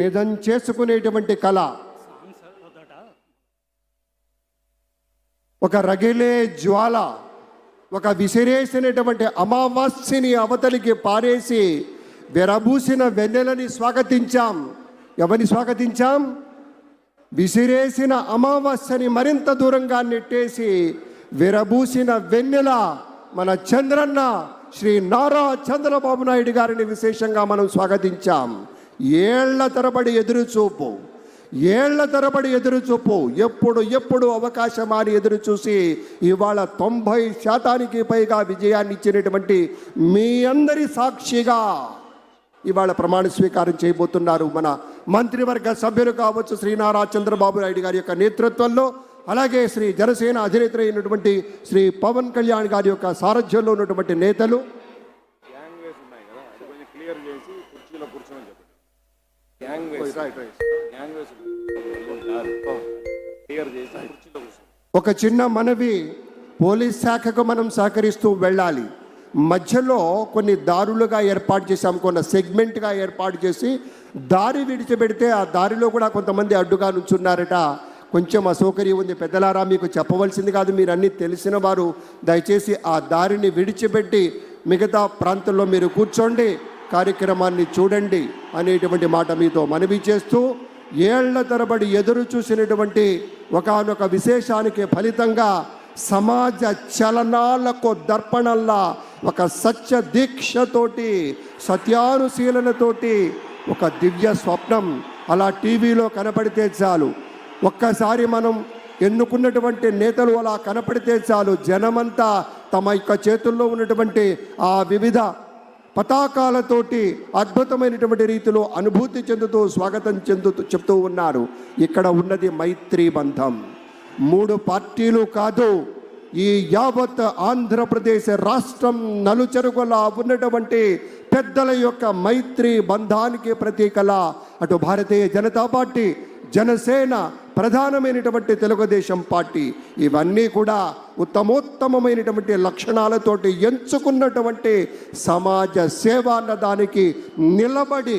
నిజం చేసుకునేటువంటి కళ. ఒక రగిలే జ్వాల ఒక విసిరేసినటువంటి అమావాస్యని అవతలికి పారేసి విరబూసిన వెన్నెలని స్వాగతించాం. ఎవరిని స్వాగతించాం? విసిరేసిన అమావాస్యని మరింత దూరంగా నెట్టేసి విరబూసిన వెన్నెల మన చంద్రన్న శ్రీ నారా చంద్రబాబు నాయుడు గారిని విశేషంగా మనం స్వాగతించాం. ఏళ్ళ తరబడి ఎదురు చూపు. ఏళ్ళ తరబడి ఎదురు చూపు. ఎప్పుడు ఎప్పుడు అవకాశం అని ఎదురు చూసి ఇవాళ తొంభై శాతానికి పైగా విజయాన్ని ఇచ్చినటువంటి మీ అందరి సాక్షిగా ఇవాళ ప్రమాణ స్వీకారం చేయబోతున్నారు మన మంత్రివర్గ సభ్యులు కావచ్చు శ్రీ నారా చంద్రబాబు నాయుడు గారి యొక్క నేతృత్వంలో అలాగే శ్రీ జనసేన అధినేత అయినటువంటి శ్రీ పవన్ కళ్యాణ్ గారి యొక్క సారథ్యంలో ఉన్నటువంటి నేతలు గ్యాంగ్ వేస్ ఉన్నాయి కదా అది కొంచెం క్లియర్ చేసి కుర్చీలో కూర్చోమని చెప్పండి gangways gangways clear చేసి కుర్చీలో కూర్చోండి ఒక చిన్న మనవి పోలీస్ శాఖకు మనం సహకరిస్తూ వెళ్ళాలి. మధ్యలో కొన్ని దారులుగా ఏర్పాటు చేశాం కొన్ని సెగ్మెంట్గా ఏర్పాటు చేసి దారి విడిచిపెడితే ఆ దారిలో కూడా కొంతమంది అడ్డుగా నుంచున్నారట. కొంచెం అసౌకర్యం ఉంది. పెద్దలారా మీకు చెప్పవలసింది కాదు మీరు అన్నీ తెలిసిన వారు. దయచేసి ఆ దారిని విడిచిపెట్టి మిగతా ప్రాంతంలో మీరు కూర్చోండి. కార్యక్రమాన్ని చూడండి అనేటువంటి మాట మీతో మనవి చేస్తూ ఏళ్ళ తరబడి ఎదురు చూసినటువంటి ఒకానొక విశేషానికి ఫలితంగా సమాజ చలనాలకు దర్పణల్లా ఒక సత్య దీక్షతోటి సత్యానుశీలనతోటి ఒక దివ్య స్వప్నం అలా టీవీలో కనపడితే చాలు. ఒక్కసారి మనం ఎన్నుకున్నటువంటి నేతలు అలా కనపడితే చాలు. జనమంతా తమ యొక్క చేతుల్లో ఉన్నటువంటి ఆ వివిధ పతాకాలతోటి అద్భుతమైనటువంటి రీతిలో అనుభూతి చెందుతూ స్వాగతం చెందుతూ చెప్తూ ఉన్నారు. ఇక్కడ ఉన్నది మైత్రీ బంధం. మూడు పార్టీలు కాదు ఈ యావత్ ఆంధ్రప్రదేశ్ రాష్ట్రం నలుచెరుగులా ఉన్నటువంటి పెద్దల యొక్క మైత్రి బంధానికి ప్రతీకల. అటు భారతీయ జనతా పార్టీ జనసేన ప్రధానమైనటువంటి తెలుగుదేశం పార్టీ. ఇవన్నీ కూడా ఉత్తమోత్తమమైనటువంటి లక్షణాలతోటి ఎంచుకున్నటువంటి సమాజ సేవ అన్న దానికి నిలబడి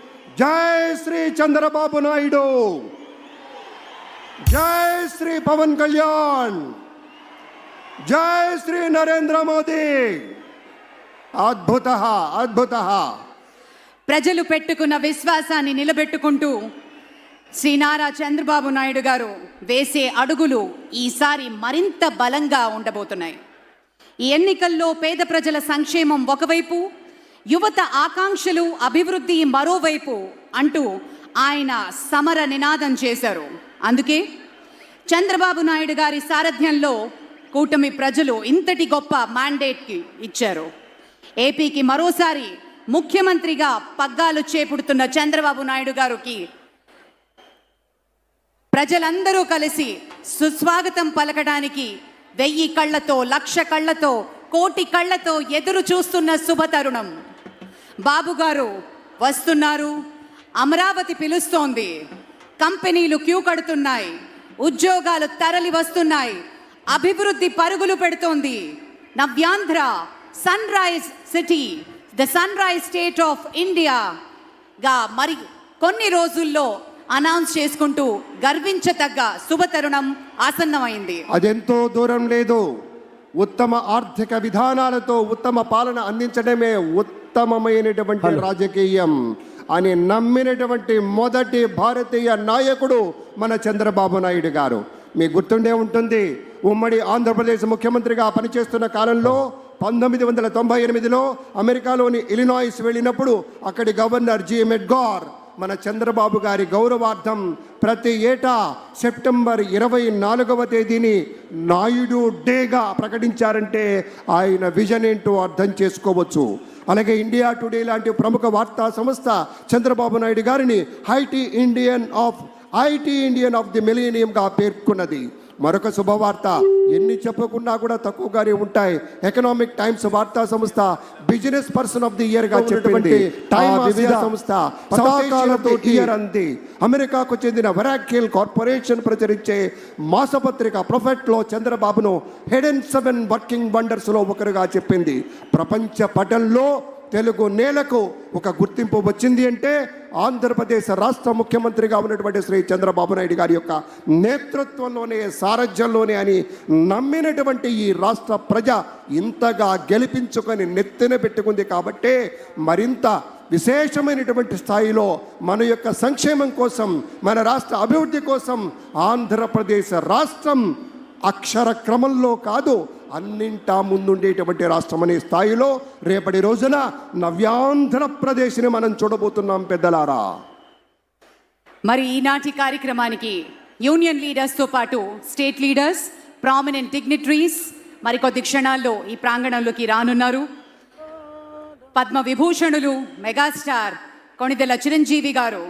జై శ్రీ చంద్రబాబు నాయుడు. జై శ్రీ పవన్ కళ్యాణ్. జై శ్రీ నరేంద్ర మోదీ. అద్భుత అద్భుత. ప్రజలు పెట్టుకున్న విశ్వాసాన్ని నిలబెట్టుకుంటూ శ్రీ నారా చంద్రబాబు నాయుడు గారు వేసే అడుగులు ఈసారి మరింత బలంగా ఉండబోతున్నాయి. ఈ ఎన్నికల్లో పేద ప్రజల సంక్షేమం ఒకవైపు యువత ఆకాంక్షలు అభివృద్ధి మరోవైపు అంటూ ఆయన సమర నినాదం చేశారు. అందుకే చంద్రబాబు నాయుడు గారి సారథ్యంలో కూటమి ప్రజలు ఇంతటి గొప్ప మ్యాండేట్కి ఇచ్చారు. ఏపీకి మరోసారి ముఖ్యమంత్రిగా పగ్గాలు చేపుడుతున్న చంద్రబాబు నాయుడు గారికి ప్రజలందరూ కలిసి సుస్వాగతం పలకడానికి వెయ్యి కళ్ళతో లక్ష కళ్ళతో కోటి కళ్ళతో ఎదురు చూస్తున్న శుభతరుణం. బాబు గారు వస్తున్నారు. అమరావతి పిలుస్తోంది. కంపెనీలు క్యూ కడుతున్నాయి. ఉద్యోగాలు తరలి వస్తున్నాయి. అభివృద్ధి పరుగులు పెడుతోంది. నవ్యాంధ్ర sunrise city the sunrise state of ఇండియాగా మరి కొన్ని రోజుల్లో అనౌన్స్ చేసుకుంటూ గర్వించతగ్గ శుభతరుణం ఆసన్నమైంది. అదెంతో దూరం లేదు. ఉత్తమ ఆర్థిక విధానాలతో ఉత్తమ పాలన అందించడమే ఉత్తమమైనటువంటి రాజకీయం అని నమ్మినటువంటి మొదటి భారతీయ నాయకుడు మన చంద్రబాబు నాయుడు గారు. మీకు గుర్తుండే ఉంటుంది ఉమ్మడి ఆంధ్రప్రదేశ్ ముఖ్యమంత్రిగా పనిచేస్తున్న కాలంలో పంతొమ్మిది వందల తొంభై ఎనిమిదిలో అమెరికాలోని ఇలినాయిస్ వెళ్ళినప్పుడు అక్కడి గవర్నర్ జి. మెడ్గార్ మన చంద్రబాబు గారి గౌరవార్థం ప్రతి ఏటా సెప్టెంబర్ ఇరవై నాలుగవ తేదీని నాయుడు డేగా ప్రకటించారంటే ఆయన విజన్ ఏంటో అర్థం చేసుకోవచ్చు. అలాగే ఇండియా టుడే లాంటి ప్రముఖ వార్తా సంస్థ చంద్రబాబు నాయుడు గారిని high tea Indian of IT Indian of the మిలీనియంగా పేర్కొన్నది. మరొక శుభవార్త. ఎన్ని చెప్పకున్నా కూడా తక్కువగానే ఉంటాయి. ఎకనామిక్ టైమ్స్ వార్తా సంస్థ బిజినెస్ పర్సన్ ఆఫ్ ది ఇయర్గా టైమ్ వివిధ సంస్థ పతాకాలతో ఇయర్ అంది అమెరికాకు చెందిన వెరాక్కిల్ కార్పొరేషన్ ప్రచురించే మాసపత్రిక ప్రొఫెట్లో చంద్రబాబును హెడ్ అండ్ సెవెన్ వర్కింగ్ వండర్స్లో ఒకరుగా చెప్పింది. ప్రపంచ పటంలో తెలుగు నేలకు ఒక గుర్తింపు వచ్చింది అంటే ఆంధ్రప్రదేశ్ రాష్ట్ర ముఖ్యమంత్రిగా ఉన్నటువంటి శ్రీ చంద్రబాబు నాయుడు గారి యొక్క నేతృత్వంలోనే సారథ్యంలోనే అని నమ్మినటువంటి ఈ రాష్ట్ర ప్రజ ఇంతగా గెలిపించుకొని నెత్తిన పెట్టుకుంది కాబట్టే మరింత విశేషమైనటువంటి స్థాయిలో మన యొక్క సంక్షేమం కోసం మన రాష్ట్ర అభివృద్ధి కోసం ఆంధ్రప్రదేశ్ రాష్ట్రం అక్షర క్రమంలో కాదు అన్నింటా ముందుండేటువంటి రాష్ట్రం అనే స్థాయిలో రేపటి రోజున నవ్యాంధ్రప్రదేశ్ని మనం చూడబోతున్నాం పెద్దలారా. మరి ఈనాటి కార్యక్రమానికి యూనియన్ లీడర్స్తో పాటు స్టేట్ లీడర్స్ ప్రామినెంట్ డిగ్నిటరీస్ మరికొద్ది క్షణాల్లో ఈ ప్రాంగణంలోకి రానున్నారు. Padma విభూషణులు megastar Konidela Chiranjeevi garu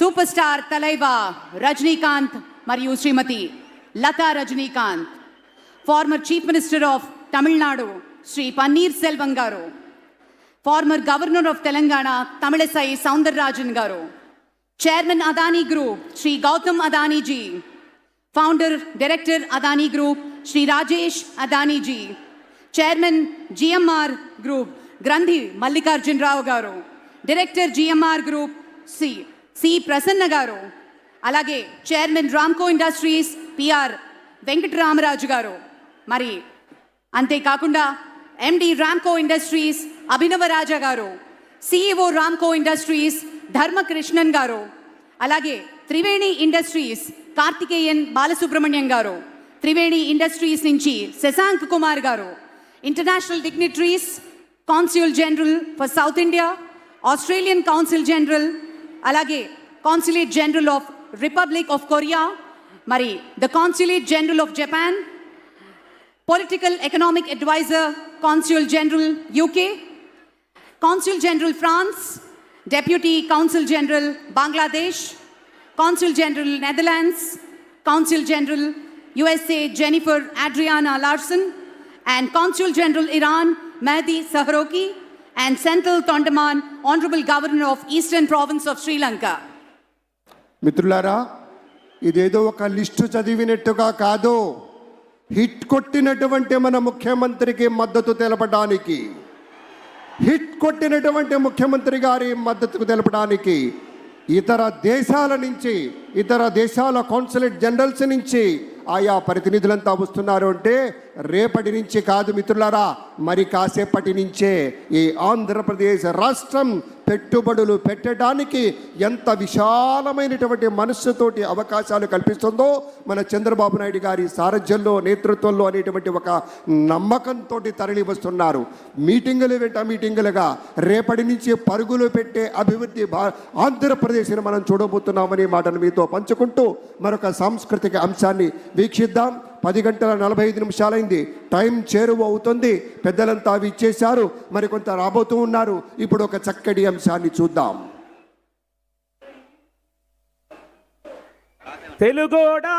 super star Thalaiva Rajinikanth మరియు Shrimati Latha Rajinikanth. Former chief minister of Tamil Nadu Shri Panneer Selvam garu former governor of Telangana Tamilisai Soundararajan garu chairman Adani group Shri Gautam Adani ji founder director Adani group Shri Rajesh Adani ji chairman GMR group Grandhi Mallikarjuna Rao garu director GMR group C C Prasanna garu అలాగే chairman Ramco industries PR Venkatarama Raju garu మరి అంతేకాకుండా ఎండి Ramco industries అభినవ రాజా గారు CEO Ramco industries ధర్మకృష్ణన్ గారు అలాగే Triveni industries Karthikeyan Balasubrahmanyam గారు Triveni industries నుంచి శశాంక్ కుమార్ గారు international dignitaries consul general for south India Australian council general అలాగే consulate general of republic of Korea మరి the consulate general of Japan political economic adviser consul general UK consul general France deputy council general Bangladesh consul general Netherlands consul general USA Jennifer Adriana Larson and consul general Iran Mehdi Saharoki and Senthil Thondaman honourable governor of eastern province of Sri Lanka మిత్రులారా ఇదేదో ఒక list చదివినట్టుగా కాదు hit కొట్టినటువంటి మన ముఖ్యమంత్రికి మద్దతు తెలపడానికి hit కొట్టినటువంటి ముఖ్యమంత్రి గారి మద్దతు తెలపడానికి ఇతర దేశాల నుంచి ఇతర దేశాల కాన్సులేట్ జనరల్స్ నుంచి ఆయా ప్రతినిధులంతా వస్తున్నారు అంటే రేపటి నుంచి కాదు మిత్రులారా మరి కాసేపటి నుంచే ఈ ఆంధ్రప్రదేశ్ రాష్ట్రం పెట్టుబడులు పెట్టడానికి ఎంత విశాలమైనటువంటి మనస్సుతోటి అవకాశాలు కల్పిస్తుందో మన చంద్రబాబు నాయుడు గారి సారథ్యంలో నేతృత్వంలో అనేటువంటి ఒక నమ్మకంతో తరలి వస్తున్నారు మీటింగులు వెంట మీటింగులుగా రేపటి నుంచి పరుగులు పెట్టే అభివృద్ధి ఆంధ్రప్రదేశ్ని మనం చూడబోతున్నామనే మాటను మీతో పంచుకుంటూ మరొక సాంస్కృతిక అంశాన్ని వీక్షిద్దాం. పది గంటల నలభై ఐదు నిమిషాలైంది. టైం చేరువ అవుతుంది పెద్దలంతా అవి ఇచ్చేశారు. మరికొంత రాబోతూ ఉన్నారు. ఇప్పుడు ఒక చక్కటి అంశాన్ని చూద్దాం. తెలుగోడా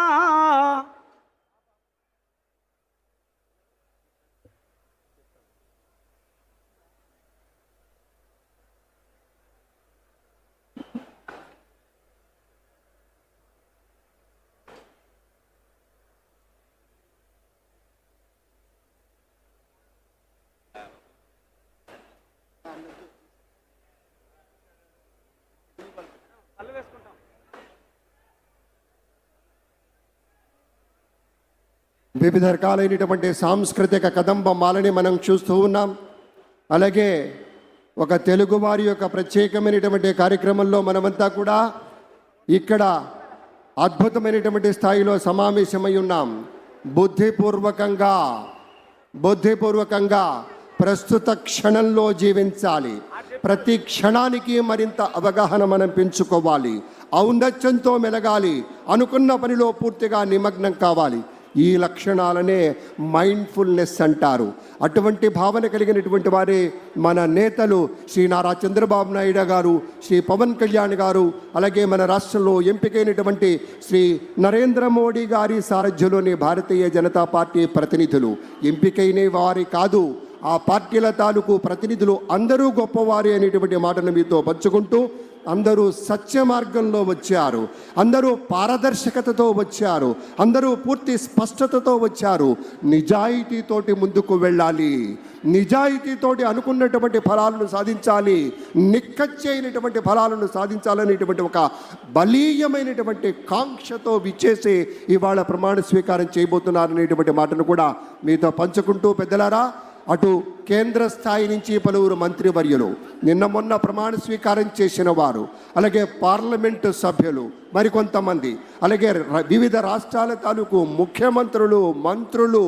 వివిధ రకాలైనటువంటి సాంస్కృతిక కదంబ మాలని మనం చూస్తూ ఉన్నాం. అలాగే ఒక తెలుగు వారి యొక్క ప్రత్యేకమైనటువంటి కార్యక్రమంలో మనమంతా కూడా ఇక్కడ అద్భుతమైనటువంటి స్థాయిలో సమావేశమై ఉన్నాం. బుద్ధిపూర్వకంగా బుద్ధిపూర్వకంగా ప్రస్తుత క్షణంలో జీవించాలి. ప్రతి క్షణానికి మరింత అవగాహన మనం పెంచుకోవాలి. ఔన్నత్యంతో మెలగాలి. అనుకున్న పనిలో పూర్తిగా నిమగ్నం కావాలి. ఈ లక్షణాలనే మైండ్ఫుల్నెస్ అంటారు. అటువంటి భావన కలిగినటువంటి వారే మన నేతలు శ్రీ నారా చంద్రబాబు నాయుడు గారు శ్రీ పవన్ కళ్యాణ్ గారు అలాగే మన రాష్ట్రంలో ఎంపికైనటువంటి శ్రీ నరేంద్ర మోడీ గారి సారథ్యంలోని భారతీయ జనతా పార్టీ ప్రతినిధులు. ఎంపికైన వారి కాదు ఆ పార్టీల తాలూకు ప్రతినిధులు అందరూ గొప్పవారి అనేటువంటి మాటను మీతో పంచుకుంటూ అందరూ సత్య మార్గంలో వచ్చారు. అందరూ పారదర్శకతతో వచ్చారు. అందరూ పూర్తి స్పష్టతతో వచ్చారు. నిజాయితీతోటి ముందుకు వెళ్ళాలి. నిజాయితీతోటి అనుకున్నటువంటి ఫలాలను సాధించాలి. నిక్కచ్చైనటువంటి ఫలాలను సాధించాలనేటువంటి ఒక బలీయమైనటువంటి కాంక్షతో విచ్చేసి ఇవాళ ప్రమాణ స్వీకారం చేయబోతున్నారనేటువంటి మాటను కూడా మీతో పంచుకుంటూ పెద్దలారా అటు కేంద్ర స్థాయి నుంచి పలువురు మంత్రివర్యులు నిన్న మొన్న ప్రమాణ స్వీకారం చేసిన వారు అలాగే పార్లమెంటు సభ్యులు మరికొంతమంది అలాగే వివిధ రాష్ట్రాల తాలూకు ముఖ్యమంత్రులు మంత్రులు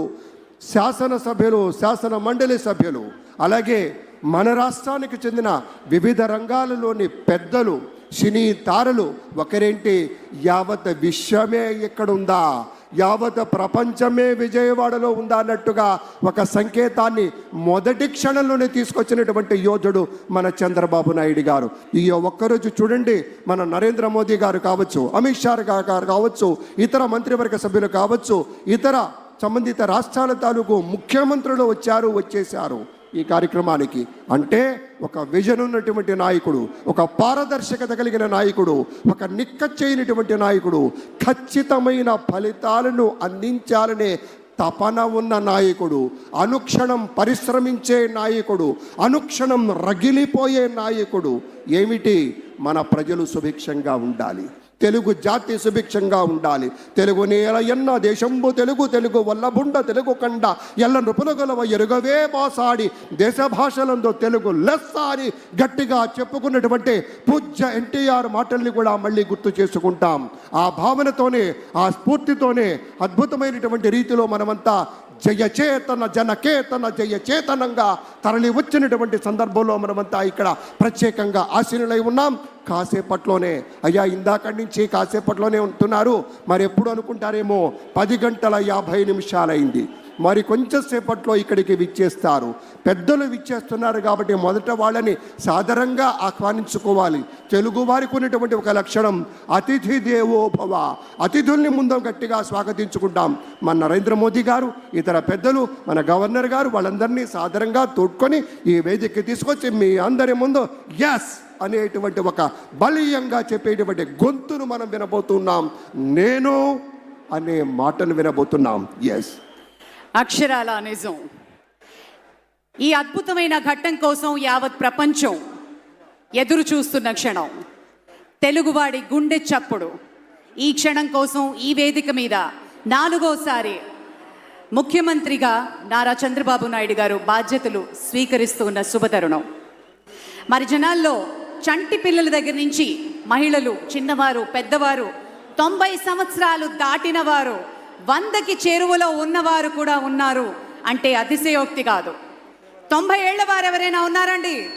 శాసనసభ్యులు శాసన మండలి సభ్యులు అలాగే మన రాష్ట్రానికి చెందిన వివిధ రంగాలలోని పెద్దలు సినీ తారలు ఒకరేంటి యావత్ విశ్వమే ఎక్కడుందా యావత్ ప్రపంచమే విజయవాడలో ఉందా అన్నట్టుగా ఒక సంకేతాన్ని మొదటి క్షణంలోనే తీసుకొచ్చినటువంటి యోధుడు మన చంద్రబాబు నాయుడు గారు. ఈ ఒక్కరోజు చూడండి మన నరేంద్ర మోదీ గారు కావచ్చు అమిత్ షా గారు కావచ్చు ఇతర మంత్రివర్గ సభ్యులు కావచ్చు ఇతర సంబంధిత రాష్ట్రాల తాలూకు ముఖ్యమంత్రులు వచ్చారు వచ్చేశారు ఈ కార్యక్రమానికి. అంటే ఒక విజన్ ఉన్నటువంటి నాయకుడు ఒక పారదర్శకత కలిగిన నాయకుడు ఒక నిక్కచ్చైనటువంటి నాయకుడు ఖచ్చితమైన ఫలితాలను అందించాలనే తపన ఉన్న నాయకుడు అనుక్షణం పరిశ్రమించే నాయకుడు అనుక్షణం రగిలిపోయే నాయకుడు ఏమిటి? మన ప్రజలు సుభిక్షంగా ఉండాలి. తెలుగు జాతి సుభిక్షంగా ఉండాలి. తెలుగు నేల ఎన్న దేశంబు తెలుగు తెలుగు వల్లభుండ తెలుగు కండ ఎల్ల నృపులగలవ ఎరుగవే మాసాడి దేశ భాషలందు తెలుగు లెస్స అని గట్టిగా చెప్పుకున్నటువంటి పూజ్య ఎన్టీఆర్ మాటల్ని కూడా మళ్ళీ గుర్తు చేసుకుంటాం. ఆ భావనతోనే ఆ స్ఫూర్తితోనే అద్భుతమైనటువంటి రీతిలో మనమంతా జయచేతన జనకేతన జయచేతనంగా తరలి వచ్చినటువంటి సందర్భంలో మనమంతా ఇక్కడ ప్రత్యేకంగా ఆశీనులై ఉన్నాం. కాసేపట్లోనే అయ్యా ఇందాక నుంచి కాసేపట్లోనే ఉంటున్నారు. మరి ఎప్పుడు అనుకుంటారేమో పది గంటల యాభై నిమిషాలైంది. మరి కొంచెం సేపట్లో ఇక్కడికి విచ్చేస్తారు. పెద్దలు విచ్చేస్తున్నారు కాబట్టి మొదట వాళ్ళని సాదరంగా ఆహ్వానించుకోవాలి. తెలుగు వారికి ఉన్నటువంటి ఒక లక్షణం అతిథి దేవోభవ. అతిథుల్ని ముందు గట్టిగా స్వాగతించుకుంటాం. మన నరేంద్ర మోదీ గారు ఇతర పెద్దలు మన గవర్నర్ గారు వాళ్ళందరినీ సాదరంగా తోడ్కొని ఈ వేదికకి తీసుకొచ్చి మీ అందరి ముందు ఎస్ అనేటువంటి ఒక బలీయంగా చెప్పేటువంటి గొంతును మనం వినబోతున్నాం. నేను అనే మాటను వినబోతున్నాం. ఎస్ అక్షరాల నిజం. ఈ అద్భుతమైన ఘట్టం కోసం యావత్ ప్రపంచం ఎదురు చూస్తున్న క్షణం. తెలుగువాడి గుండె చప్పుడు. ఈ క్షణం కోసం ఈ వేదిక మీద నాలుగోసారి ముఖ్యమంత్రిగా నారా చంద్రబాబు నాయుడు గారు బాధ్యతలు స్వీకరిస్తూ ఉన్న శుభతరుణం. మరి జనాల్లో చంటి పిల్లల దగ్గర నుంచి మహిళలు చిన్నవారు పెద్దవారు తొంభై సంవత్సరాలు దాటిన వారు వందకి చేరువలో ఉన్నవారు కూడా ఉన్నారు అంటే అతిశయోక్తి కాదు. తొంభై ఏళ్ళ వారు ఎవరైనా ఉన్నారండి?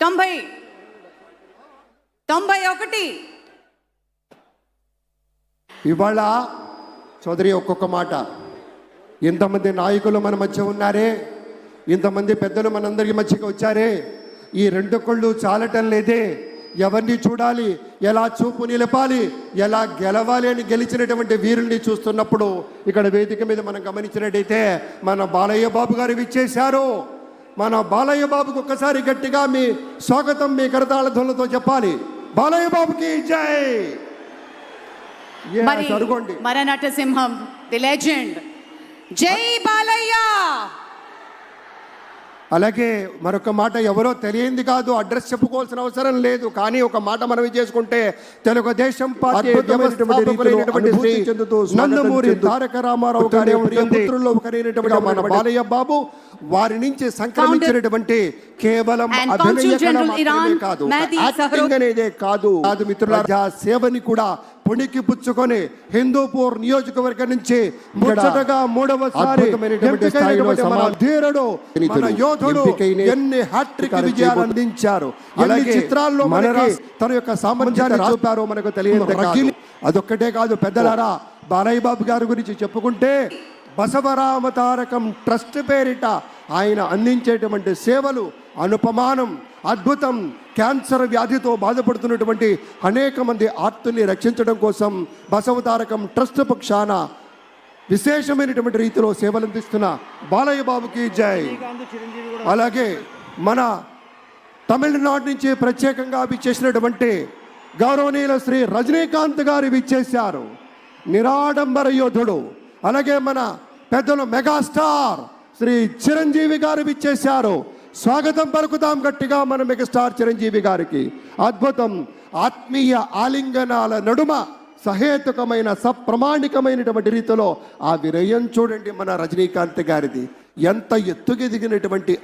తొంభై. తొంభై ఒకటి. ఇవాళ చౌదరి ఒక్కొక్క మాట. ఇంతమంది నాయకులు మన మధ్య ఉన్నారే? ఇంతమంది పెద్దలు మనందరికీ మధ్యకి వచ్చారే? ఈ రెండు కళ్ళు చాలటం లేదే. ఎవరిని చూడాలి? ఎలా చూపు నిలపాలి? ఎలా గెలవాలి అని గెలిచినటువంటి వీరుల్ని చూస్తున్నప్పుడు ఇక్కడ వేదిక మీద మనం గమనించినట్టయితే మన బాలయ్య బాబు గారు విచ్చేశారు. మన బాలయ్య బాబుకు ఒక్కసారి గట్టిగా మీ స్వాగతం మీ కరతాళ ధ్వనులతో చెప్పాలి. బాలయ్య బాబుకి జై! మరి మన నటసింహం ది లెజెండ్. జై బాలయ్య! అలాగే మరొక మాట ఎవరో తెలియంది కాదు అడ్రస్ చెప్పుకోవాల్సిన అవసరం లేదు. కానీ ఒక మాట మనవి చేసుకుంటే తెలుగుదేశం నందమూరి తారక రామారావు గారి ప్రియపుత్రుల్లో ఒకరైనటువంటి మన బాలయ్య బాబు వారి నుంచి సంక్రమించినటువంటి కేవలం కాదు కాదు. మిత్రుల సేవని కూడా పుణికి పుచ్చుకొని హిందూపూర్ నియోజకవర్గం నుంచి ముచ్చటగా మూడవసారి ధీరుడు మన యోధుడు ఎన్ని హ్యాట్రిక్ విజయాలు అందించారు? అలాగే చిత్రాల్లో మన తన యొక్క సామర్థ్యాన్ని చూపారో మనకు తెలియదు అదొక్కటే కాదు పెద్దలారా బాలయ్య బాబు గారి గురించి చెప్పుకుంటే బసవరామతారకం ట్రస్ట్ పేరిట ఆయన అందించేటువంటి సేవలు అనుపమానం అద్భుతం క్యాన్సర్ వ్యాధితో బాధపడుతున్నటువంటి అనేక మంది ఆర్తుల్ని రక్షించడం కోసం బసవతారకం ట్రస్ట్ పక్షాన విశేషమైనటువంటి రీతిలో సేవలు అందిస్తున్న బాలయ్య బాబుకి జై. అలాగే మన తమిళనాడు నుంచి ప్రత్యేకంగా విచ్చేసినటువంటి గౌరవనీయుల శ్రీ రజనీకాంత్ గారు విచ్చేశారు. నిరాడంబర యోధుడు. అలాగే మన పెద్దలు మెగాస్టార్ శ్రీ చిరంజీవి గారు విచ్చేశారు. స్వాగతం పలుకుతాం గట్టిగా మన మెగాస్టార్ చిరంజీవి గారికి. అద్భుతం ఆత్మీయ ఆలింగనాల నడుమ సహేతుకమైన సప్రమాణికమైనటువంటి రీతిలో ఆ వినయం చూడండి మన రజనీకాంత్ గారిది. ఎంత ఎత్తుకెదిగినటువంటి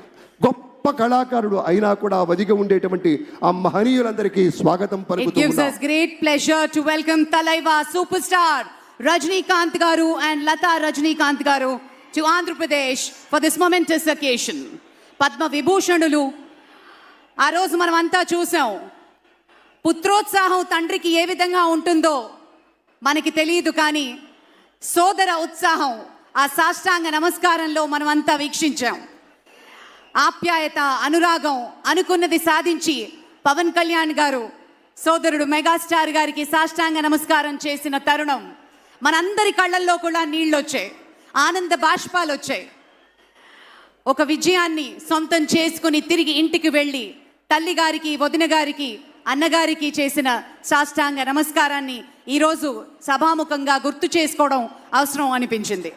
గొప్ప కళాకారుడు అయినా కూడా వదిగి ఉండేటువంటి ఆ మహనీయులందరికీ స్వాగతం పలుకుతున్నాం great pleasure to welcome Talaiva superstar Rajnikant Garu and Lata Rajnikant Garu to Andhra Pradesh for this momentous occasion. Padma విభూషణులు ఆ రోజు మనం అంతా చూసాం. పుత్రోత్సాహం తండ్రికి ఏ విధంగా ఉంటుందో మనకి తెలియదు కానీ సోదర ఉత్సాహం ఆ సాష్టాంగ నమస్కారంలో మనం అంతా వీక్షించాం. ఆప్యాయత అనురాగం అనుకున్నది సాధించి పవన్ కళ్యాణ్ గారు సోదరుడు మెగాస్టార్ గారికి సాష్టాంగ నమస్కారం చేసిన తరుణం మనందరి కళ్ళల్లో కూడా నీళ్ళు వచ్చాయి ఆనంద బాష్పాలు వచ్చాయి ఒక విజయాన్ని సొంతం చేసుకుని తిరిగి ఇంటికి వెళ్ళి తల్లి గారికి వదిన గారికి అన్నగారికి చేసిన సాష్టాంగ నమస్కారాన్ని ఈరోజు సభాముఖంగా గుర్తు చేసుకోవడం అవసరం అనిపించింది.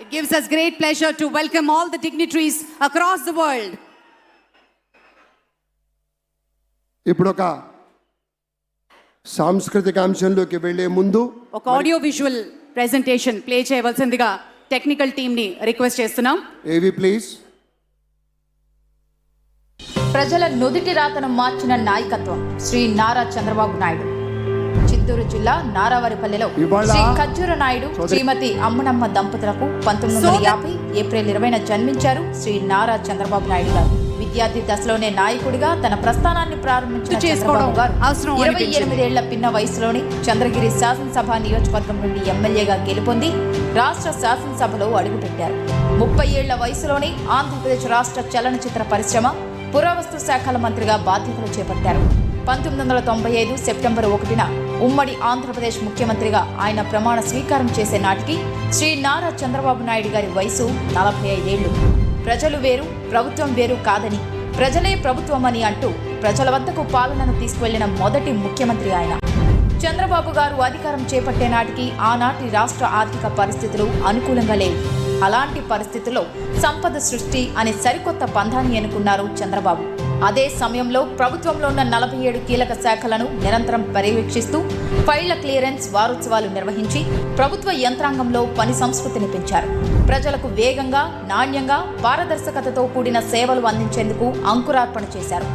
It gives us great pleasure to welcome all the dignitaries across the world ఇప్పుడు ఒక సాంస్కృతిక అంశంలోకి వెళ్ళే ముందు ఒక ఆడియో విజువల్ ప్రెజెంటేషన్ ప్లే చేయవలసిందిగా టెక్నికల్ టీంని రిక్వెస్ట్ చేస్తున్నాం. ఏవి ప్లీజ్ ప్రజల నుదిటి రాతను మార్చిన నాయకత్వం శ్రీ నారా చంద్రబాబు నాయుడు. చిత్తూరు జిల్లా నారావారిపల్లెలో శ్రీ ఖర్జూర నాయుడు శ్రీమతి అమ్మనమ్మ దంపతులకు పంతొమ్మిది వందల యాభై ఏప్రిల్ ఇరవైన జన్మించారు శ్రీ నారా చంద్రబాబు నాయుడు గారు. విద్యార్థి దశలోనే నాయకుడిగా తన ప్రస్థానాన్ని ప్రారంభించిన చంద్రబాబు గారు. ఇరవై. ఎనిమిదేళ్ళ పిన్న వయసులోని చంద్రగిరి శాసనసభ నియోజకవర్గం నుండి ఎమ్మెల్యేగా గెలుపొంది రాష్ట్ర శాసనసభలో అడుగుపెట్టారు. ముప్పై ఏళ్ళ వయసులోనే ఆంధ్రప్రదేశ్ రాష్ట్ర చలనచిత్ర పరిశ్రమ పురావస్తు శాఖల మంత్రిగా బాధ్యతలు చేపట్టారు. పంతొమ్మిది వందల తొంభై ఐదు సెప్టెంబర్ ఒకటిన ఉమ్మడి ఆంధ్రప్రదేశ్ ముఖ్యమంత్రిగా ఆయన ప్రమాణ స్వీకారం చేసే నాటికి శ్రీ నారా చంద్రబాబు నాయుడు గారి వయసు నలభై ఐదేళ్ళు. ప్రజలు వేరు ప్రభుత్వం వేరు కాదని ప్రజలే ప్రభుత్వమని అంటూ ప్రజల వద్దకు పాలనను తీసుకువెళ్ళిన మొదటి ముఖ్యమంత్రి ఆయన. చంద్రబాబు గారు అధికారం చేపట్టే నాటికి ఆనాటి రాష్ట్ర ఆర్థిక పరిస్థితులు అనుకూలంగా లేవు. అలాంటి పరిస్థితుల్లో సంపద సృష్టి అనే సరికొత్త పంధాన్ని ఎన్నుకున్నారు చంద్రబాబు. అదే సమయంలో ప్రభుత్వంలో ఉన్న నలభై ఏడు కీలక శాఖలను నిరంతరం పర్యవేక్షిస్తూ ఫైళ్ళ క్లియరెన్స్ వారోత్సవాలు నిర్వహించి ప్రభుత్వ యంత్రాంగంలో పని సంస్కృతిని పెంచారు. ప్రజలకు వేగంగా నాణ్యంగా పారదర్శకతతో కూడిన సేవలు అందించేందుకు అంకురార్పణ చేశారు.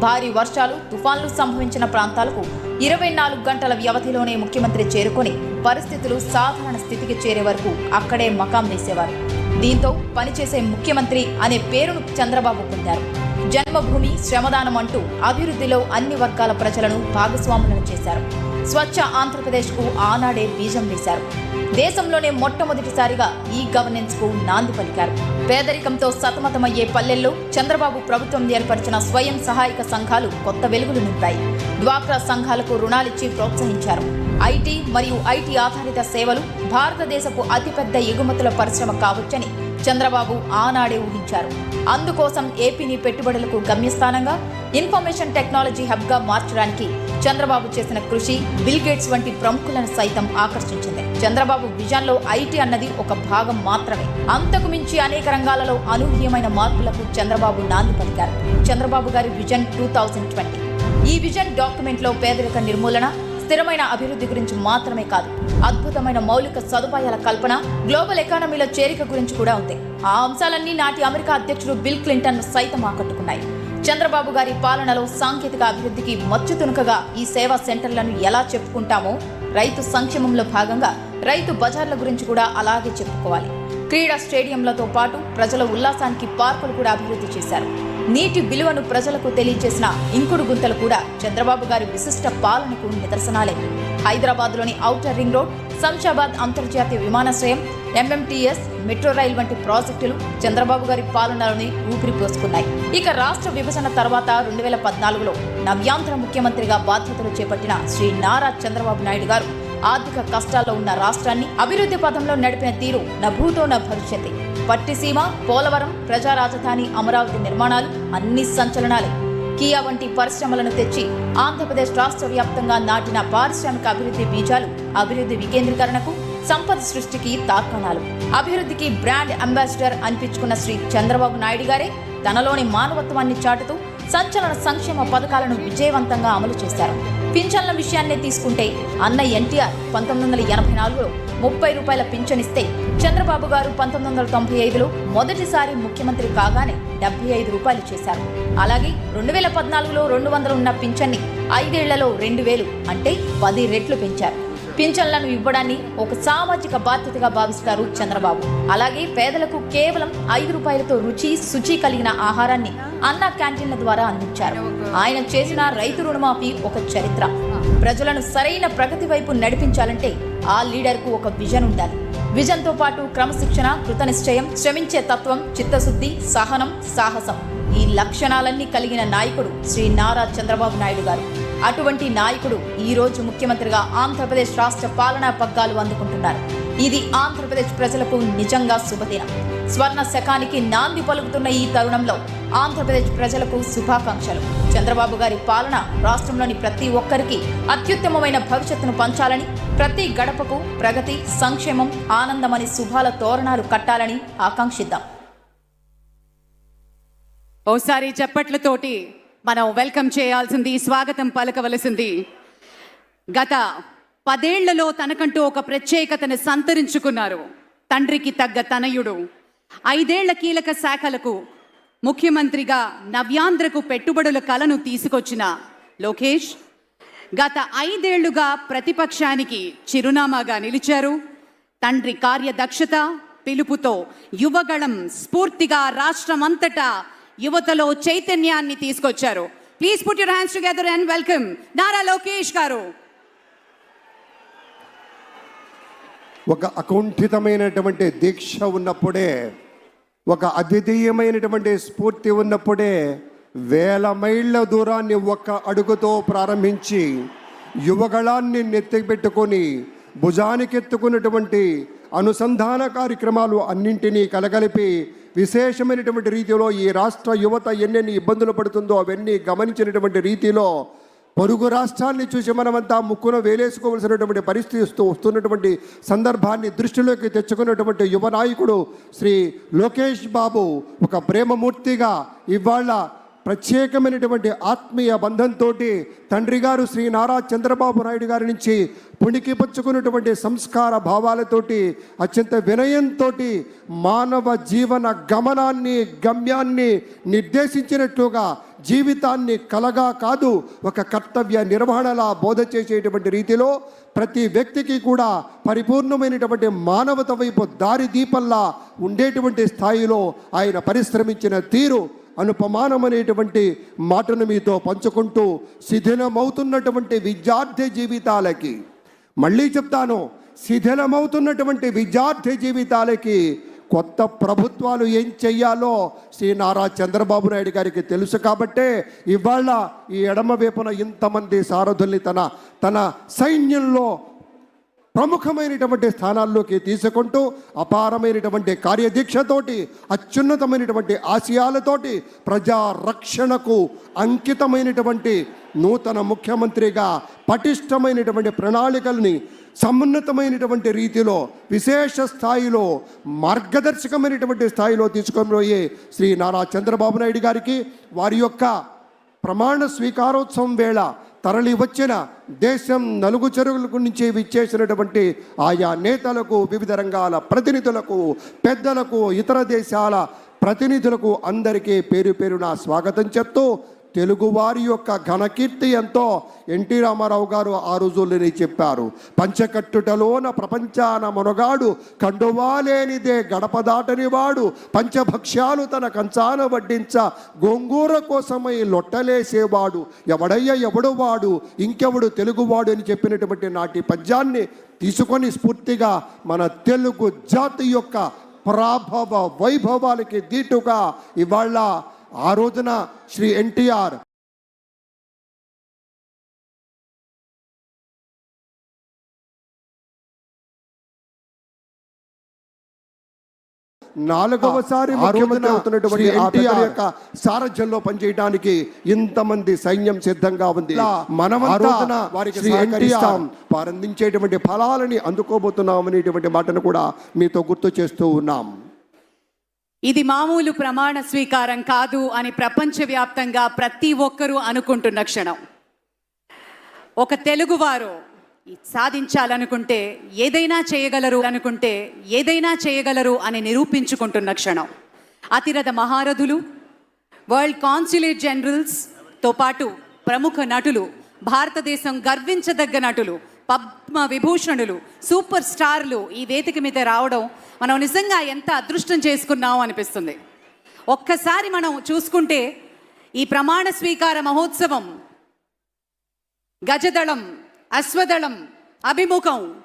భారీ వర్షాలు తుఫాన్లు సంభవించిన ప్రాంతాలకు ఇరవై నాలుగు గంటల వ్యవధిలోనే ముఖ్యమంత్రి చేరుకొని పరిస్థితులు సాధారణ స్థితికి చేరే వరకు అక్కడే మకాం వేసేవారు. దీంతో పనిచేసే ముఖ్యమంత్రి అనే పేరును చంద్రబాబు పొందారు. జన్మభూమి శ్రమదానం అంటూ అభివృద్ధిలో అన్ని వర్గాల ప్రజలను భాగస్వాములను చేశారు. స్వచ్ఛ ఆంధ్రప్రదేశ్కు ఆనాడే బీజం వేశారు. దేశంలోనే మొట్టమొదటిసారిగా ఈ గవర్నెన్స్కు నాంది పలికారు. పేదరికంతో సతమతమయ్యే పల్లెల్లో చంద్రబాబు ప్రభుత్వం ఏర్పరిచిన స్వయం సహాయక సంఘాలు కొత్త వెలుగులు నింపాయి. డ్వాక్రా సంఘాలకు రుణాలిచ్చి ప్రోత్సహించారు. ఐటీ మరియు ఐటీ ఆధారిత సేవలు భారతదేశపు అతిపెద్ద ఎగుమతుల పరిశ్రమ కావచ్చని చంద్రబాబు ఆనాడే ఊహించారు. అందుకోసం ఏపీని పెట్టుబడులకు గమ్యస్థానంగా ఇన్ఫర్మేషన్ టెక్నాలజీ హబ్గా మార్చడానికి చంద్రబాబు చేసిన కృషి బిల్గేట్స్ వంటి ప్రముఖులను సైతం ఆకర్షించింది. చంద్రబాబు విజన్లో ఐటీ అన్నది ఒక భాగం మాత్రమే. అంతకు మించి అనేక రంగాలలో అనూహ్యమైన మార్పులకు చంద్రబాబు నాంది పలికారు. చంద్రబాబు గారి విజన్ టూ థౌజండ్ ట్వంటీ. ఈ విజన్ డాక్యుమెంట్లో పేదరిక నిర్మూలన స్థిరమైన అభివృద్ధి గురించి మాత్రమే కాదు అద్భుతమైన మౌలిక సదుపాయాల కల్పన గ్లోబల్ ఎకానమీలో చేరిక గురించి కూడా ఉంది. ఆ అంశాలన్నీ నాటి అమెరికా అధ్యక్షుడు బిల్ క్లింటన్ సైతం ఆకట్టుకున్నాయి. చంద్రబాబు గారి పాలనలో సాంకేతిక అభివృద్ధికి మచ్చుతునుకగా ఈ సేవా సెంటర్లను ఎలా చెప్పుకుంటామో రైతు సంక్షేమంలో భాగంగా రైతు బజార్ల గురించి కూడా అలాగే చెప్పుకోవాలి. క్రీడా స్టేడియంలతో పాటు ప్రజల ఉల్లాసానికి పార్కులు కూడా అభివృద్ధి చేశారు. నీటి విలువను ప్రజలకు తెలియజేసిన ఇంకుడు గుంతలు కూడా చంద్రబాబు గారి విశిష్ట పాలనకు నిదర్శనాలే. హైదరాబాద్లోని ఔటర్ రింగ్ రోడ్ శంషాబాద్ అంతర్జాతీయ విమానాశ్రయం ఎంఎంటీఎస్ మెట్రో రైల్ వంటి ప్రాజెక్టులు చంద్రబాబు గారి పాలనలోని ఊపిరి పోసుకున్నాయి. ఇక రాష్ట్ర విభజన తర్వాత రెండు వేల పద్నాలుగులో నవ్యాంధ్ర ముఖ్యమంత్రిగా బాధ్యతలు చేపట్టిన శ్రీ నారా చంద్రబాబు నాయుడు గారు ఆర్థిక కష్టాల్లో ఉన్న రాష్ట్రాన్ని అభివృద్ధి పథంలో నడిపిన తీరు నభూతో భూతో పట్టిసీమ పోలవరం ప్రజా రాజధాని అమరావతి నిర్మాణాలు అన్ని సంచలనాలే. కియా వంటి పరిశ్రమలను తెచ్చి ఆంధ్రప్రదేశ్ రాష్ట్ర వ్యాప్తంగా నాటిన పారిశ్రామిక అభివృద్ధి బీజాలు అభివృద్ధి వికేంద్రీకరణకు సంపద సృష్టికి తార్కాణాలు. అభివృద్ధికి బ్రాండ్ అంబాసిడర్ అనిపించుకున్న శ్రీ చంద్రబాబు నాయుడు గారే తనలోని మానవత్వాన్ని చాటుతూ సంచలన సంక్షేమ పథకాలను విజయవంతంగా అమలు చేశారు. పింఛన్ల విషయాన్నే తీసుకుంటే అన్న ఎన్టీఆర్ పంతొమ్మిది వందల ఎనభై నాలుగులో ముప్పై రూపాయల పింఛనిస్తే చంద్రబాబు గారు పంతొమ్మిది వందల తొంభై ఐదులో మొదటిసారి ముఖ్యమంత్రి కాగానే డెబ్బై ఐదు రూపాయలు చేశారు. అలాగే రెండు వేల పద్నాలుగులో రెండు వందలు ఉన్న పింఛన్ని ఐదేళ్ళలో రెండు వేలు అంటే పది రెట్లు పెంచారు. పింఛన్లను ఇవ్వడాన్ని ఒక సామాజిక బాధ్యతగా భావిస్తారు చంద్రబాబు. అలాగే పేదలకు కేవలం ఐదు రూపాయలతో రుచి శుచి కలిగిన ఆహారాన్ని అన్న క్యాంటీన్ల ద్వారా అందించారు. ఆయన చేసిన రైతు రుణమాఫీ ఒక చరిత్ర. ప్రజలను సరైన ప్రగతి వైపు నడిపించాలంటే ఆ లీడర్కు ఒక విజన్ ఉండాలి. విజన్తో పాటు క్రమశిక్షణ కృతనిశ్చయం శ్రమించే తత్వం చిత్తశుద్ధి సహనం సాహసం ఈ లక్షణాలన్నీ కలిగిన నాయకుడు శ్రీ నారా చంద్రబాబు నాయుడు గారు. అటువంటి నాయకుడు ఈ రోజు ముఖ్యమంత్రిగా ఆంధ్రప్రదేశ్ రాష్ట్ర పాలనా పగ్గాలు అందుకుంటున్నారు. ఇది ఆంధ్రప్రదేశ్ ప్రజలకు నిజంగా శుభదినం. స్వర్ణ శకానికి నాంది పలుకుతున్న ఈ తరుణంలో ఆంధ్రప్రదేశ్ ప్రజలకు శుభాకాంక్షలు. చంద్రబాబు గారి పాలన రాష్ట్రంలోని ప్రతి ఒక్కరికి అత్యుత్తమమైన భవిష్యత్తును పంచాలని ప్రతి గడపకు ప్రగతి సంక్షేమం ఆనందమని శుభాల తోరణాలు కట్టాలని ఆకాంక్షిద్దాం. ఓసారి చప్పట్లతోటి మనం వెల్కమ్ చేయాల్సింది స్వాగతం పలకవలసింది. గత పదేళ్ళలో తనకంటూ ఒక ప్రత్యేకతను సంతరించుకున్నారు. తండ్రికి తగ్గ తనయుడు. ఐదేళ్ళ కీలక శాఖలకు ముఖ్యమంత్రిగా నవ్యాంధ్రకు పెట్టుబడుల కలను తీసుకొచ్చిన లోకేష్ గత ఐదేళ్ళుగా ప్రతిపక్షానికి చిరునామాగా నిలిచారు. తండ్రి కార్యదక్షత పిలుపుతో యువగళం స్ఫూర్తిగా రాష్ట్రమంతటా యువతలో చైతన్యాన్ని తీసుకొచ్చారు. Please put your hands together and welcome Nara Lokesh గారు. ఒక అకుంఠితమైనటువంటి దీక్ష ఉన్నప్పుడే ఒక అద్వితీయమైనటువంటి స్ఫూర్తి ఉన్నప్పుడే వేల మైళ్ళ దూరాన్ని ఒక్క అడుగుతో ప్రారంభించి యువగళాన్ని నెత్తిపెట్టుకొని భుజానికెత్తుకున్నటువంటి అనుసంధాన కార్యక్రమాలు అన్నింటినీ కలగలిపి విశేషమైనటువంటి రీతిలో ఈ రాష్ట్ర యువత ఎన్నెన్ని ఇబ్బందులు పడుతుందో అవన్నీ గమనించినటువంటి రీతిలో పొరుగు రాష్ట్రాన్ని చూసి మనమంతా ముక్కున వేలేసుకోవలసినటువంటి పరిస్థితి వస్తూ వస్తున్నటువంటి సందర్భాన్ని దృష్టిలోకి తెచ్చుకున్నటువంటి యువ నాయకుడు శ్రీ లోకేష్ బాబు ఒక ప్రేమమూర్తిగా ఇవాళ ప్రత్యేకమైనటువంటి ఆత్మీయ బంధంతో తండ్రి గారు శ్రీ నారా చంద్రబాబు నాయుడు గారి నుంచి పుణికిపుచ్చుకున్నటువంటి సంస్కార భావాలతోటి అత్యంత వినయంతో మానవ జీవన గమనాన్ని గమ్యాన్ని నిర్దేశించినట్లుగా జీవితాన్ని కలగా కాదు ఒక కర్తవ్య నిర్వహణలా బోధ చేసేటువంటి రీతిలో ప్రతి వ్యక్తికి కూడా పరిపూర్ణమైనటువంటి మానవత వైపు దారి దీపంలా ఉండేటువంటి స్థాయిలో ఆయన పరిశ్రమించిన తీరు అనుపమానమనేటువంటి మాటను మీతో పంచుకుంటూ శిథిలమవుతున్నటువంటి విద్యార్థి జీవితాలకి. మళ్ళీ చెప్తాను శిథిలమవుతున్నటువంటి విద్యార్థి జీవితాలకి కొత్త ప్రభుత్వాలు ఏం చెయ్యాలో శ్రీ నారా చంద్రబాబు నాయుడు గారికి తెలుసు కాబట్టే ఇవాళ ఈ ఎడమ వైపున ఇంతమంది సారథుల్ని తన తన సైన్యంలో ప్రముఖమైనటువంటి స్థానాల్లోకి తీసుకుంటూ అపారమైనటువంటి కార్యదీక్షతోటి అత్యున్నతమైనటువంటి ఆశయాలతోటి ప్రజారక్షణకు అంకితమైనటువంటి నూతన ముఖ్యమంత్రిగా పటిష్టమైనటువంటి ప్రణాళికల్ని సమున్నతమైనటువంటి రీతిలో విశేష స్థాయిలో మార్గదర్శకమైనటువంటి స్థాయిలో తీసుకొని శ్రీ నారా చంద్రబాబు నాయుడు గారికి వారి యొక్క ప్రమాణ స్వీకారోత్సవం వేళ తరలి వచ్చిన దేశం నలుగు చెరువుల నుంచి విచ్చేసినటువంటి ఆయా నేతలకు వివిధ రంగాల ప్రతినిధులకు పెద్దలకు ఇతర దేశాల ప్రతినిధులకు అందరికీ పేరు పేరున స్వాగతం చెప్తూ తెలుగువారి యొక్క ఘనకీర్తి ఎంతో ఎన్టీ రామారావు గారు ఆ రోజుల్లోనే చెప్పారు. పంచకట్టుటలోన ప్రపంచాన మునగాడు కండువాలేనిదే గడప దాటని వాడు పంచభక్ష్యాలు తన కంచాన వడ్డించ గోంగూర కోసమై లొట్టలేసేవాడు. ఎవడయ్య ఎవడు వాడు? ఇంకెవడు తెలుగువాడు అని చెప్పినటువంటి నాటి పద్యాన్ని తీసుకొని స్ఫూర్తిగా మన తెలుగు జాతి యొక్క ప్రాభవ వైభవాలకి దీటుగా ఇవాళ ఆ రోజున శ్రీ ఎన్టీఆర్ నాలుగవసారి ముఖ్యమంత్రి అవుతున్నటువంటి ఎన్టీఆర్ యొక్క సారథ్యంలో పనిచేయడానికి ఇంతమంది సైన్యం సిద్ధంగా ఉంది. మనమంతా వారికి అందించేటువంటి ఫలాలని అందుకోబోతున్నాం అనేటువంటి మాటను కూడా మీతో గుర్తు చేస్తూ ఉన్నాం. ఇది మామూలు ప్రమాణ స్వీకారం కాదు అని ప్రపంచవ్యాప్తంగా ప్రతి ఒక్కరూ అనుకుంటున్న క్షణం. ఒక తెలుగువారు సాధించాలనుకుంటే ఏదైనా చేయగలరు అనుకుంటే ఏదైనా చేయగలరు అని నిరూపించుకుంటున్న క్షణం. అతిరథ మహారథులు వరల్డ్ కాన్సులేట్ జనరల్స్తో పాటు ప్రముఖ నటులు భారతదేశం గర్వించదగ్గ నటులు పద్మ విభూషణులు సూపర్ స్టార్లు ఈ వేదిక మీద రావడం మనం నిజంగా ఎంత అదృష్టం చేసుకున్నాం అనిపిస్తుంది ఒక్కసారి మనం చూసుకుంటే ఈ ప్రమాణ స్వీకార మహోత్సవం గజదళం అశ్వదళం అభిముఖం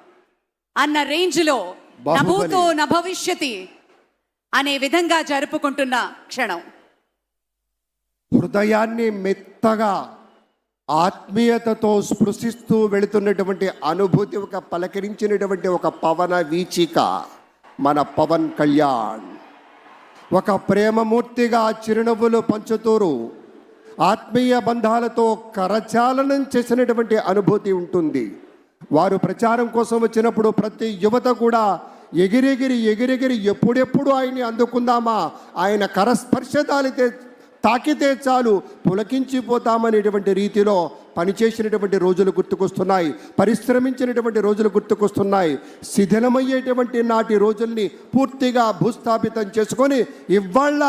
అన్న రేంజ్లో. నభూతో నభవిష్యతి అనే విధంగా జరుపుకుంటున్న క్షణం హృదయాన్ని మెత్తగా ఆత్మీయతతో స్పృశిస్తూ వెళుతున్నటువంటి అనుభూతి ఒక పలకరించినటువంటి ఒక పవన వీచిక మన పవన్ కళ్యాణ్. ఒక ప్రేమమూర్తిగా చిరునవ్వులు పంచుతూరు ఆత్మీయ బంధాలతో కరచాలనం చేసినటువంటి అనుభూతి ఉంటుంది. వారు ప్రచారం కోసం వచ్చినప్పుడు ప్రతి యువత కూడా ఎగిరెగిరి ఎగిరెగిరి ఎప్పుడెప్పుడు ఆయన్ని అందుకుందామా? ఆయన కరస్పర్శ తాలితే తాకితే చాలు పులకించిపోతామనేటువంటి రీతిలో పనిచేసినటువంటి రోజులు గుర్తుకొస్తున్నాయి పరిశ్రమించినటువంటి రోజులు గుర్తుకొస్తున్నాయి. శిథిలమయ్యేటువంటి నాటి రోజుల్ని పూర్తిగా భూస్థాపితం చేసుకొని ఇవాళ